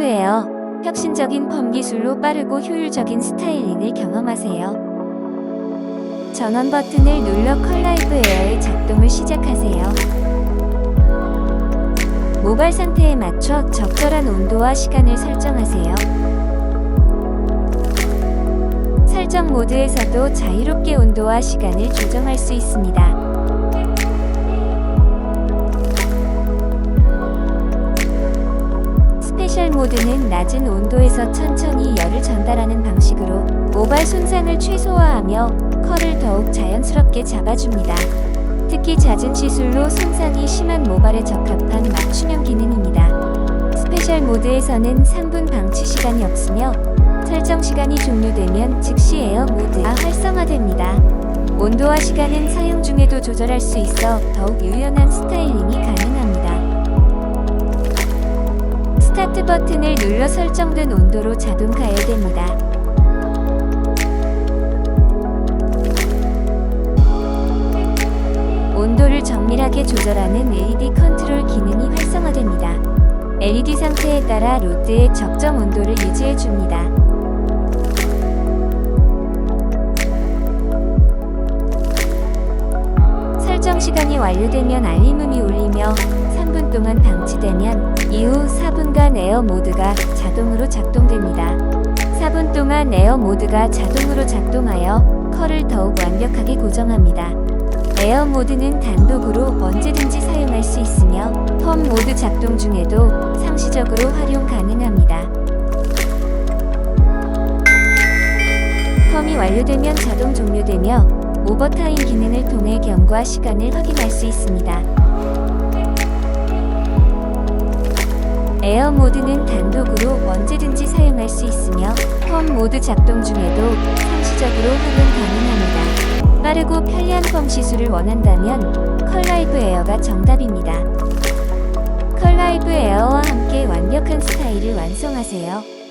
에어 혁신적인 펌 기술로 빠르고 효율적인 스타일링을 경험하세요. 전원 버튼을 눌러 컬라이브 에어의 작동을 시작하세요. 모발 상태에 맞춰 적절한 온도와 시간을 설정하세요. 설정 모드에서도 자유롭게 온도와 시간을 조정할 수 있습니다. 스페셜 모드는 낮은 온도에서 천천히 열을 전달하는 방식으로 모발 손상을 최소화하며 컬을 더욱 자연스럽게 잡아줍니다. 특히 잦은 시술로 손상이 심한 모발에 적합한 맞춤형 기능입니다. 스페셜 모드에서는 3분 방치 시간이 없으며 설정 시간이 종료되면 즉시 에어 모드가 활성화됩니다. 온도와 시간은 사용 중에도 조절할 수 있어 더욱 유연한 스타일 버튼을 눌러 설정된 온도로 자동 가열됩니다. 온도를 정밀하게 조절하는 LED 컨트롤 기능이 활성화됩니다. LED 상태에 따라 로드의 적정 온도를 유지해 줍니다. 설정 시간이 완료되면 알림음이 울리며 3분 동안 방치되면 이후 4분간 에어 모드가 자동으로 작동됩니다. 4분 동안 에어 모드가 자동으로 작동하여 컬을 더욱 완벽하게 고정합니다. 에어 모드는 단독으로 언제든지 사용할 수 있으며 펌 모드 작동 중에도 상시적으로 활용 가능합니다. 펌이 완료되면 자동 종료되며 오버타임 기능을 통해 경과 시간을 확인할 수 있습니다. 단독으로 언제든지 사용할 수 있으며 펌 모드 작동 중에도 상시적으로 활용 가능합니다. 빠르고 편리한 펌 시술을 원한다면 컬라이브 에어가 정답입니다. 컬라이브 에어와 함께 완벽한 스타일을 완성하세요.